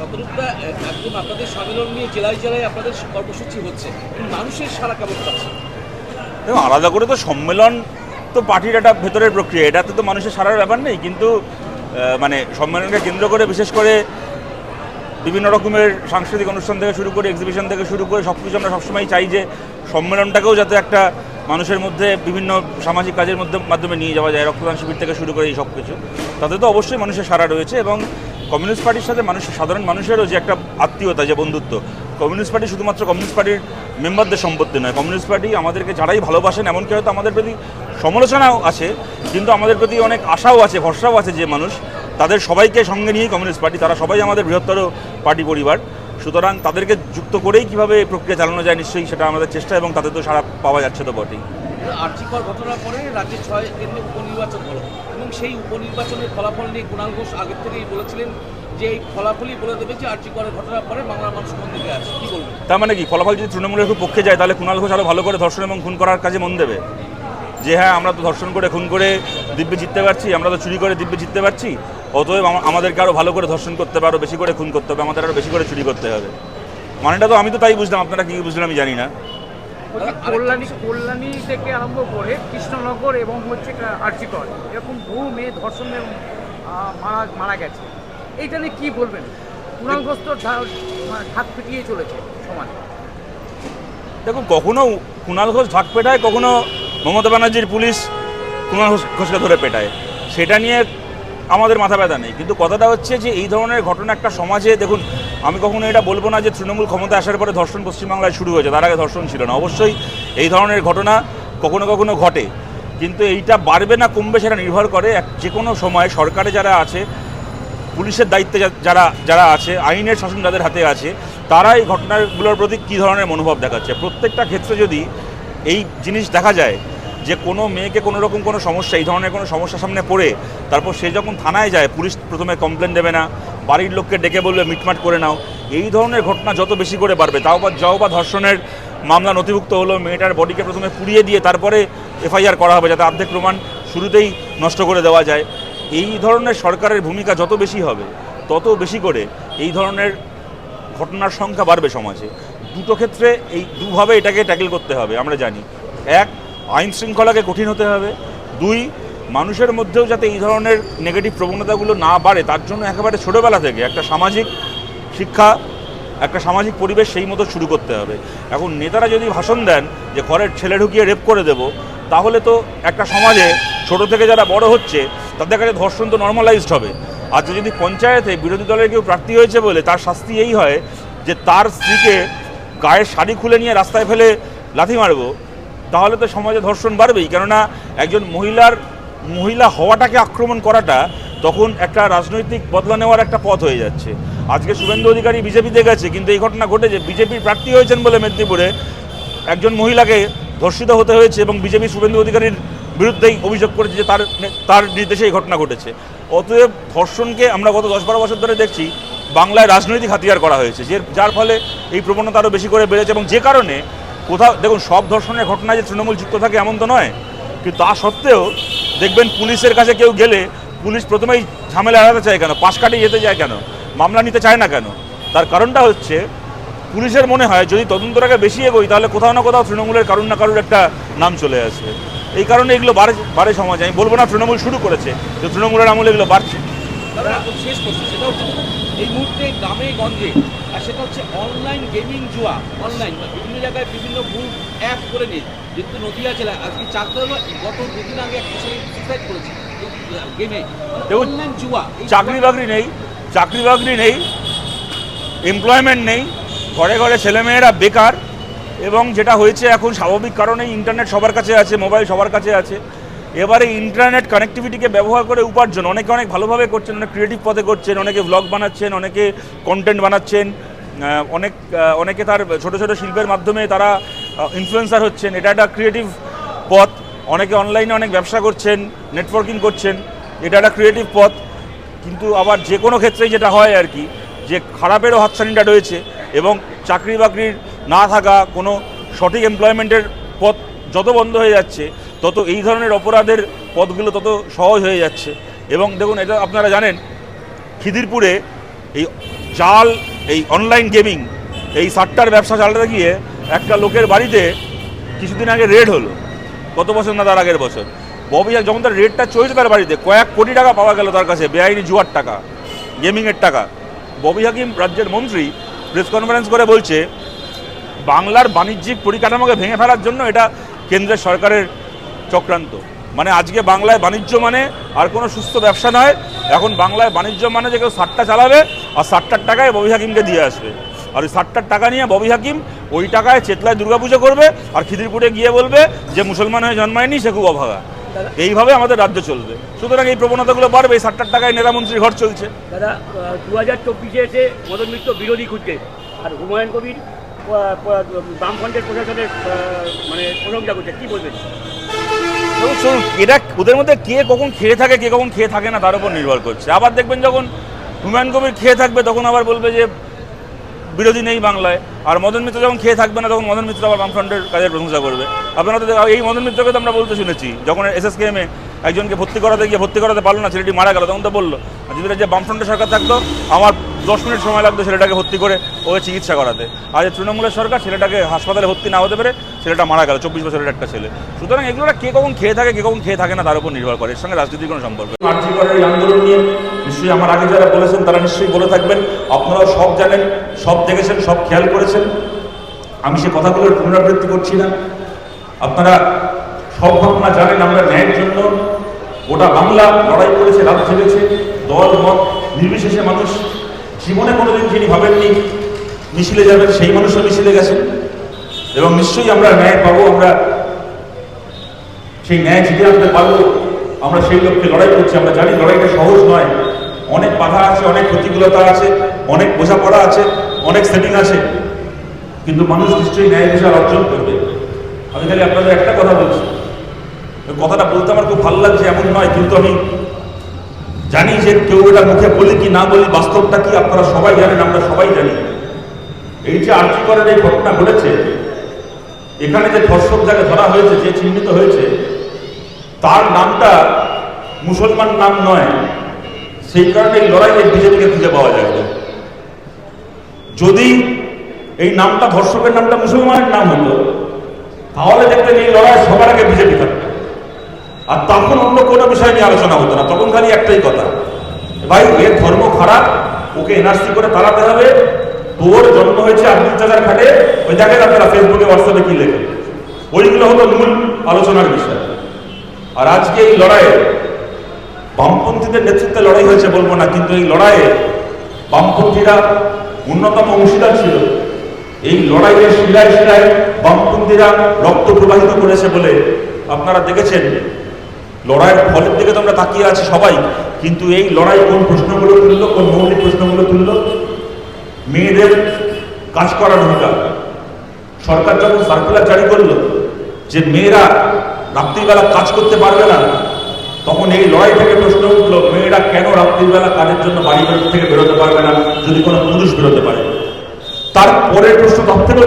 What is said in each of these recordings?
শতরূপটা একদম আপনাদের সম্মেলন নিয়ে জেলায় জেলায় আপনাদের কর্মসূচি হচ্ছে। মানুষের সারা কেমন পাচ্ছে? আলাদা করে তো সম্মেলন তো পার্টির একটা ভেতরের প্রক্রিয়া। এটাতে তো মানুষের সারার ব্যাপার নেই, কিন্তু মানে সম্মেলনকে কেন্দ্র করে, বিশেষ করে বিভিন্ন রকমের সাংস্কৃতিক অনুষ্ঠান থেকে শুরু করে এক্সিবিশন থেকে শুরু করে সব কিছু আমরা সবসময় চাই যে সম্মেলনটাকেও যাতে একটা মানুষের মধ্যে বিভিন্ন সামাজিক কাজের মধ্যে, মাধ্যমে নিয়ে যাওয়া যায়, রক্তদান শিবির থেকে শুরু করে এই সব কিছু তাতে তো অবশ্যই মানুষের সারা রয়েছে এবং কমিউনিস্ট পার্টির সাথে মানুষের সাধারণ মানুষেরও যে একটা আত্মীয়তা, যে বন্ধুত্ব, কমিউনিস্ট পার্টি শুধুমাত্র কমিউনিস্ট পার্টির মেম্বারদের সম্পত্তি নয়। কমিউনিস্ট পার্টি আমাদেরকে যারাই ভালোবাসেন, এমনকি হয়তো আমাদের প্রতি সমালোচনাও আছে, কিন্তু আমাদের প্রতি অনেক আশাও আছে, ভরসাও আছে যে মানুষ তাদের সবাইকে সঙ্গে নিয়েই কমিউনিস্ট পার্টি। তারা সবাই আমাদের বৃহত্তর পার্টি পরিবার। সুতরাং তাদেরকে যুক্ত করেই কীভাবে এই প্রক্রিয়া চালানো যায় নিশ্চয়ই সেটা আমাদের চেষ্টা এবং তাদের তো সারা পাওয়া যাচ্ছে তো বটেই। আর্থিকর ঘটনার পরে রাজ্যে ছয় কেন্দ্রে উপনির্বাচন হলো। সেই উপনির্বাচনের ফলাফল নিয়ে কুণাল ঘোষ আগের থেকেই বলেছিলেন যে এই ফলাফলই বলে দেবে যে আর্থিকরের ঘটনার পরে বাংলার মানুষ কোন দিকে আছে। কি বলবেন? তার মানে কি? ফলাফল যদি তৃণমূলের পক্ষে যায়, তাহলে কুণাল ঘোষ আরও ভালো করে ধর্ষণ এবং খুন করার কাজে মন দেবে? যে হ্যাঁ আমরা তো ধর্ষণ করে, খুন করে দিব্যে জিততে পারছি, আমরা তো চুরি করে দিব্যে জিততে পারছি, অতএব আমাদেরকে আরও ভালো করে ধর্ষণ করতে হবে আরও বেশি করে খুন করতে হবে, আমাদের আরও বেশি করে চুরি করতে হবে। মানেটা তো আমি তো তাই বুঝলাম, আপনারা কী বুঝলেন আমি জানি না। কল্যাণী কল্যাণী থেকে আরম্ভ করে কৃষ্ণনগর এবং হচ্ছে আর্চিকর। এরকম বহু মেয়ে ধর্ষণ মারা মারা গেছে। এইটা নিয়ে কী বলবেন? কুণালগ্রস্ত ঠাক পিটিয়ে চলেছে সমাজ। দেখুন কখনো কুণাল ঘোষ ঢাক পেটায় কখনো মমতা ব্যানার্জির পুলিশ কুণাল ঘোষ ঘোষকে ধরে পেটায়। সেটা নিয়ে আমাদের মাথা ব্যথা নেই। কিন্তু কথাটা হচ্ছে যে এই ধরনের ঘটনা একটা সমাজে, দেখুন, আমি কখনো এটা বলব না যে তৃণমূল ক্ষমতা আসার পরে ধর্ষণ পশ্চিমবাংলায় শুরু হয়েছে, তার আগে ধর্ষণ ছিল না। অবশ্যই এই ধরনের ঘটনা কখনো কখনো ঘটে। কিন্তু এইটা বাড়বে না, কমবে সেটা নির্ভর করে এক- যে কোনো সময় সরকারে যারা আছে, পুলিশের দায়িত্বে যারা যারা আছে, আইনের শাসন যাদের হাতে আছে, তারা এই ঘটনাগুলোর প্রতি কী ধরনের মনোভাব দেখাচ্ছে? প্রত্যেকটা ক্ষেত্রে যদি এই জিনিস দেখা যায় যে কোনো মেয়েকে কোনো রকম কোনো সমস্যা, এই ধরনের কোনো সমস্যার সামনে পড়ে, তারপর সে যখন থানায় যায়, পুলিশ প্রথমে কমপ্লেন দেবে না, বাড়ির লোককে ডেকে বলবে, মিটমাট করে নাও। এই ধরনের ঘটনা যত বেশি করে বাড়বে, তাও বা যাও বা ধর্ষণের মামলা নথিভুক্ত হলো, মেয়েটার বডিকে প্রথমে পুড়িয়ে দিয়ে তারপরে এফআইআর করা হবে যাতে অর্ধেক প্রমাণ শুরুতেই নষ্ট করে দেওয়া যায়। এই ধরনের সরকারের ভূমিকা যত বেশি হবে, তত বেশি করে এই ধরনের ঘটনার সংখ্যা বাড়বে সমাজে। দুটো ক্ষেত্রে এই দুভাবে এটাকে ট্যাকেল করতে হবে, আমরা জানি। এক আইন শৃঙ্খলাকে কঠিন হতে হবে। দুই, মানুষের মধ্যেও যাতে এই ধরনের নেগেটিভ প্রবণতাগুলো না বাড়ে, তার জন্য একেবারে ছোটোবেলা থেকে একটা সামাজিক শিক্ষা, একটা সামাজিক পরিবেশ সেই মতো শুরু করতে হবে। এখন নেতারা যদি ভাষণ দেন যে ঘরের ছেলে ঢুকিয়ে রেপ করে দেব, তাহলে তো একটা সমাজে ছোট থেকে যারা বড় হচ্ছে, তাদের কাছে ধর্ষণ তো নর্মালাইজড হবে। আর যদি পঞ্চায়েতে বিরোধী দলের কেউ প্রার্থী হয়েছে বলে, তার শাস্তি এই হয় যে তার স্ত্রীকে গায়ের শাড়ি খুলে নিয়ে রাস্তায় ফেলে লাথি মারবো। তাহলে তো সমাজে ধর্ষণ বাড়বেই। কেননা একজন মহিলার, মহিলা হওয়াটাকে আক্রমণ করাটা তখন একটা রাজনৈতিক বদলা নেওয়ার একটা পথ হয়ে যাচ্ছে। আজকে শুভেন্দু অধিকারী বিজেপিতে গেছে, কিন্তু এই ঘটনা ঘটেছে। বিজেপির প্রার্থী হয়েছেন বলে মেদিনীপুরে একজন মহিলাকে ধর্ষিত হতে হয়েছে এবং বিজেপি শুভেন্দু অধিকারীর বিরুদ্ধেই অভিযোগ করেছে যে তার তার নির্দেশে এই ঘটনা ঘটেছে। অতএব ধর্ষণকে আমরা গত দশ বারো বছর ধরে দেখছি, বাংলায় রাজনৈতিক হাতিয়ার করা হয়েছে। যে, যার ফলে এই প্রবণতা আরও বেশি করে বেড়েছে এবং যে কারণে কোথাও দেখুন সব ধর্ষণের ঘটনায় যে তৃণমূল যুক্ত থাকে এমন তো নয় কিন্তু তা সত্ত্বেও দেখবেন পুলিশের কাছে কেউ গেলে পুলিশ প্রথমেই ঝামেলা এড়াতে চায় কেন? পাশ কাটিয়ে যেতে যায় কেন? মামলা নিতে চায় না কেন? তার কারণটা হচ্ছে পুলিশের মনে হয় যদি তদন্তটাকে বেশি এগোই তাহলে কোথাও না কোথাও তৃণমূলের কারুর না কারুর একটা নাম চলে আসবে। এই কারণে এগুলো বাড়ে বাড়ে সমাজে। আমি বলব না তৃণমূল শুরু করেছে যে তৃণমূলের আমলে এগুলো বাড়ছে। শেষ করছি সেটা হচ্ছে দেখুন, এই মুহূর্তে গ্রামে গঞ্জে আর সেটা হচ্ছে অনলাইন গেমিং জুয়া অনলাইন বিভিন্ন জায়গায় বিভিন্ন গ্রুপ অ্যাপ করে নিয়ে যেহেতু নদীয়া জেলায় আজকে চারটা হলো গত দুদিন আগে একটা ছেলে সুসাইড করেছে গেমে দেখুন, অনলাইন জুয়া চাকরি বাকরি নেই চাকরি বাকরি নেই এমপ্লয়মেন্ট নেই ঘরে ঘরে ছেলেমেয়েরা বেকার এবং যেটা হয়েছে এখন স্বাভাবিক কারণে ইন্টারনেট সবার কাছে আছে মোবাইল সবার কাছে আছে। এবারে ইন্টারনেট কানেক্টিভিটিকে ব্যবহার করে উপার্জন। অনেকে অনেক ভালোভাবে করছেন, অনেক ক্রিয়েটিভ পথে করছেন, অনেকে ব্লগ বানাচ্ছেন, অনেকে কন্টেন্ট বানাচ্ছেন অনেক অনেকে তার ছোট ছোট শিল্পের মাধ্যমে তারা ইনফ্লুয়েন্সার হচ্ছেন। এটা একটা ক্রিয়েটিভ পথ। অনেকে অনলাইনে অনেক ব্যবসা করছেন নেটওয়ার্কিং করছেন, এটা একটা ক্রিয়েটিভ পথ। কিন্তু আবার যে কোনো ক্ষেত্রেই যেটা হয় আর কি, যে খারাপেরও হাতছানিটা রয়েছে এবং চাকরি বাকরির না থাকা কোনো সঠিক এমপ্লয়মেন্টের পথ যত বন্ধ হয়ে যাচ্ছে তত এই ধরনের অপরাধের পথগুলো তত সহজ হয়ে যাচ্ছে। এবং দেখুন, এটা আপনারা জানেন, খিদিরপুরে এই জাল, এই অনলাইন গেমিং এই সাট্টার ব্যবসা চালাতে গিয়ে একটা লোকের বাড়িতে কিছুদিন আগে রেড হলো। কত বছর না তার আগের বছর? ববি যখন তার রেডটা চলছে তার বাড়িতে, কয়েক কোটি টাকা পাওয়া গেল তার কাছে, বেআইনি জুয়ার টাকা গেমিংয়ের টাকা। ববি হাকিম, রাজ্যের মন্ত্রী প্রেস কনফারেন্স করে বলছে, বাংলার বাণিজ্যিক পরিকাঠামোকে ভেঙে ফেলার জন্য এটা কেন্দ্রের সরকারের চক্রান্ত। মানে আজকে বাংলায় বাণিজ্য মানে আর কোনো সুস্থ ব্যবসা নয়। এখন বাংলায় বাণিজ্য মানে যে কেউ ষাটটা চালাবে আর ষাটটার টাকায় ববি হাকিমকে দিয়ে আসবে। আর ওই ষাটটার টাকা নিয়ে ববি হাকিম ওই টাকায় চেতলায় দুর্গাপুজো করবে আর খিদিরপুরে গিয়ে বলবে যে মুসলমান হয়ে জন্মায়নি সে খুব অভাগা। এইভাবে আমাদের রাজ্য চলবে। সুতরাং এই প্রবণতাগুলো বাড়বে এই ষাটটার টাকায় নেতামন্ত্রীর ঘর চলছে। দাদা দু হাজার চব্বিশে এসে মদন মিত্র বিরোধী খুঁজছে আর হুমায়ুন কবির বামফ্রন্টের প্রশাসনের মানে প্রশংসা করছে। কি বলবেন? শুনুন, এটা ওদের মধ্যে কে কখন খেয়ে থাকে, কে কখন খেয়ে থাকে না, তার উপর নির্ভর করছে। আবার দেখবেন যখন হুমায়ুন কবির খেয়ে থাকবে, তখন আবার বলবে যে, বিরোধী নেই বাংলায়। আর মদন মিত্র যখন খেয়ে থাকবে না, তখন মদন মিত্র আবার বামফ্রন্টের কাজের প্রশংসা করবে। আপনারা তো এই মদন মিত্রকে তো আমরা বলতে শুনেছি, যখন এস এস এসএসকেএমে একজনকে ভর্তি করাতে গিয়ে ভর্তি করাতে পারল না, ছেলেটি মারা গেল, তখন তো বলল যদি যে বামফ্রন্টের সরকার থাকতো, আমার দশ মিনিট সময় লাগতো ছেলেটাকে ভর্তি করে ওকে চিকিৎসা করাতে। আর এই তৃণমূলের সরকার ছেলেটাকে হাসপাতালে ভর্তি না হতে পেরে ছেলেটা মারা গেল, চব্বিশ বছরের একটা ছেলে। সুতরাং এগুলো কে কখন খেয়ে থাকে, কে কখন খেয়ে থাকে না, তার উপর নির্ভর করে। এর সঙ্গে রাজনীতির কোনো সম্পর্ক এই আন্দোলন নিয়ে নিশ্চয়ই আমার আগে যারা বলেছেন, তারা নিশ্চয়ই বলে থাকবেন। আপনারাও সব জানেন, সব দেখেছেন, সব খেয়াল করেছেন। আমি সে কথাগুলোর পুনরাবৃত্তি করছি না। আপনারা সব ঘটনা জানেন, আমরা ন্যায়ের জন্য গোটা বাংলা লড়াই করেছে, রাত জেগেছে। দল, মত, নির্বিশেষে মানুষ জীবনে কোনোদিন যিনি ভাবেননি মিছিলে যাবেন, সেই মানুষও মিছিলে গেছেন এবং নিশ্চয়ই আমরা ন্যায় পাবো, আমরা সেই ন্যায় জিতে আনতে পারব। আমরা সেই লক্ষ্যে লড়াই করছি, আমরা জানি লড়াইটা সহজ নয়। অনেক বাধা আছে, অনেক প্রতিকূলতা আছে, অনেক বোঝাপড়া আছে, অনেক সেটিং আছে। কিন্তু মানুষ নিশ্চয়ই ন্যায় বিচার অর্জন করবে। আমি খালি আপনাদের একটা কথা বলছি। কথাটা বলতে আমার খুব ভালো লাগছে, এমন নয়, কিন্তু আমি জানি যে কেউ এটা মুখে বলি কি না বলি, বাস্তবটা কি আপনারা সবাই জানেন, আমরা সবাই জানি। এই যে আর্জি করার এই ঘটনা ঘটেছে, এখানে যে ধর্ষক যাকে ধরা হয়েছে, যে চিহ্নিত হয়েছে, তার নামটা মুসলমান নাম নয়। সেই কারণে এই লড়াইয়ে বিজেপিকে খুঁজে পাওয়া যায় না। যদি এই নামটা, ধর্ষকের নামটা মুসলমানের নাম হতো, তাহলে দেখতেন এই লড়াই সবার আগে বিজেপি থাকতো। আর তখন অন্য কোনো বিষয় নিয়ে আলোচনা হতো না, তখন খালি একটাই কথা। ভাই এর ধর্ম খারাপ, ওকে এনআরসি করে তাড়াতে হবে। তোর জন্ম হয়েছে আব্দুল চাচার খাটে ওই দেখেন আপনারা ফেসবুকে হোয়াটসঅ্যাপে কি লেখে ওইগুলো হতো মূল আলোচনার বিষয়। আর আজকে এই লড়াইয়ে বামপন্থীদের নেতৃত্বে লড়াই হয়েছে বলব না, কিন্তু এই লড়াইয়ে বামপন্থীরা অন্যতম অংশীদার ছিল। এই লড়াইয়ে শিলায় শিলায় বামপন্থীরা রক্ত প্রবাহিত করেছে বলে আপনারা দেখেছেন। লড়াইয়ের ফলের দিকে তোমরা তাকিয়ে আছি সবাই, কিন্তু এই লড়াই কোন প্রশ্নগুলো তুললো, কোন মৌলিক প্রশ্নগুলো তুললো? মেয়েদের কাজ করার অধিকার। সরকার যখন সার্কুলার জারি করল যে মেয়েরা রাত্রিবেলা কাজ করতে পারবে না, তখন এই লড়াই থেকে প্রশ্ন উঠল, মেয়েরা কেন রাত্রিবেলা কাজের জন্য বাড়ি থেকে বেরোতে পারবে না, যদি কোনো পুরুষ বেরোতে পারে? তারপরের প্রশ্ন তার থেকেও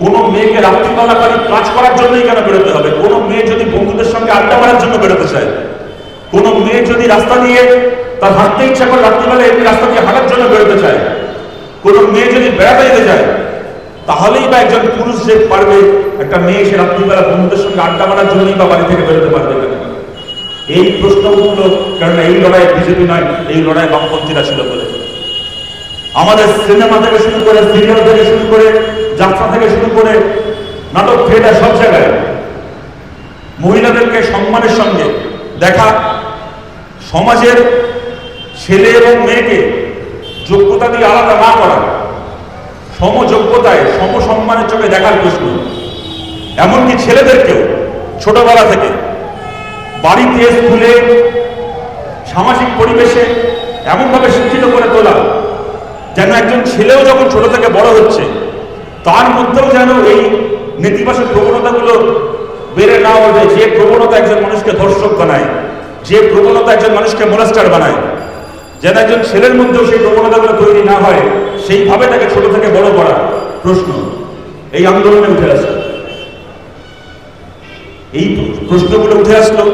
কোনো মেয়েকে রাত্রিবেলা খালি কাজ করার জন্যই কেন বেরোতে হবে? কোনো মেয়ে যদি বন্ধুদের সঙ্গে আড্ডা মারার জন্য বেরোতে চায়? কোনো মেয়ে যদি রাস্তা দিয়ে তার হাঁটতে ইচ্ছা করে রাত্রিবেলা এমনি রাস্তা দিয়ে হাঁটার জন্য বেরোতে চায়? কোনো মেয়ে যদি বেড়াতে যেতে চায়, তাহলেই বা একজন পুরুষ যে পারবে, একটা মেয়ে সে রাত্রিবেলা বন্ধুদের সঙ্গে আড্ডা মারার জন্যই বা বাড়ি থেকে বেরোতে পারবে এই প্রশ্ন উঠল কারণ এই লড়াই বিজেপি নয়, এই লড়াই বামপন্থীরা ছিল বলে। আমাদের সিনেমা থেকে শুরু করে সিরিয়াল থেকে শুরু করে যাত্রা থেকে শুরু করে নাটক, থিয়েটার সব জায়গায় মহিলাদেরকে সম্মানের সঙ্গে দেখা, সমাজের ছেলে এবং মেয়েকে যোগ্যতা দিয়ে আলাদা না করা, সমযোগ্যতায়, সমসম্মানের চোখে দেখার প্রশ্ন এমনকি ছেলেদেরকেও ছোটবেলা থেকে বাড়িতে, স্কুলে, সামাজিক পরিবেশে এমনভাবে শিক্ষিত করে তোলা যেন একজন ছেলেও যখন ছোট থেকে বড় হচ্ছে, তার মধ্যেও যেন এই নেতিবাচক প্রবণতাগুলো বেড়ে না ওঠে, যে প্রবণতা একজন মানুষকে ধর্ষক বানায়, যে প্রবণতা একজন মানুষকে মোলাস্টার বানায়, যেন একজন ছেলের মধ্যেও সেই প্রবণতাগুলো তৈরি না হয়, সেইভাবে তাকে ছোট থেকে বড় করা প্রশ্ন। এই আন্দোলনে উঠে আসে এই প্রশ্নগুলো উঠে আসলো।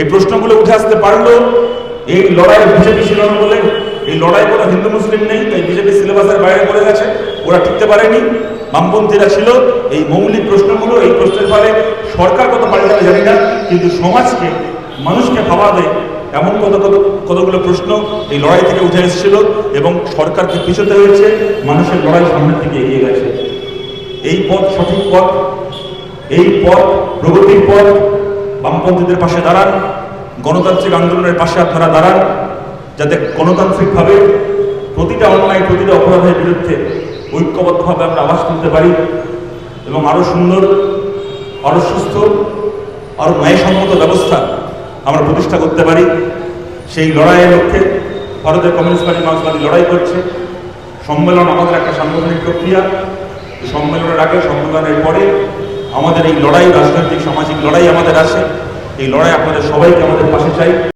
এই প্রশ্নগুলো উঠে আসতে পারল, এই লড়াই বিজেপি ছিল না বলে লড়াই কোনো হিন্দু মুসলিম নেই, তাই বিজেপি সিলেবাসের বাইরে পড়ে গেছে, ওরা টিকতে পারেনি। বামপন্থীরা ছিল এই মৌলিক প্রশ্নগুলো, এই প্রশ্নের ফলে সরকার কত পাল্টাবে জানি না, কিন্তু সমাজকে, মানুষকে ভাবাবে এমন কত কত কতগুলো প্রশ্ন এই লড়াই থেকে উঠে এসেছিল এবং সরকারকে পিছোতে হয়েছে, মানুষের লড়াই সামনের দিকে এগিয়ে গেছে। এই পথ সঠিক পথ, এই পথ প্রগতির পথ, বামপন্থীদের পাশে দাঁড়ান, গণতান্ত্রিক আন্দোলনের পাশে আপনারা দাঁড়ান যাতে গণতান্ত্রিকভাবে প্রতিটা অন্যায়, প্রতিটা অপরাধের বিরুদ্ধে ঐক্যবদ্ধভাবে আমরা আওয়াজ তুলতে পারি এবং আরও সুন্দর আরও সুস্থ আরও ন্যায়সম্মত ব্যবস্থা আমরা প্রতিষ্ঠা করতে পারি। সেই লড়াইয়ের লক্ষ্যে ভারতের কমিউনিস্ট পার্টি মার্ক্সবাদী লড়াই করছে। সম্মেলন আমাদের একটা সাংগঠনিক প্রক্রিয়া। সম্মেলনের আগে, সম্মেলনের পরে আমাদের এই লড়াই, রাজনৈতিক, সামাজিক লড়াই আমাদের আছে। এই লড়াই আপনাদের সবাইকে আমাদের পাশে চাই।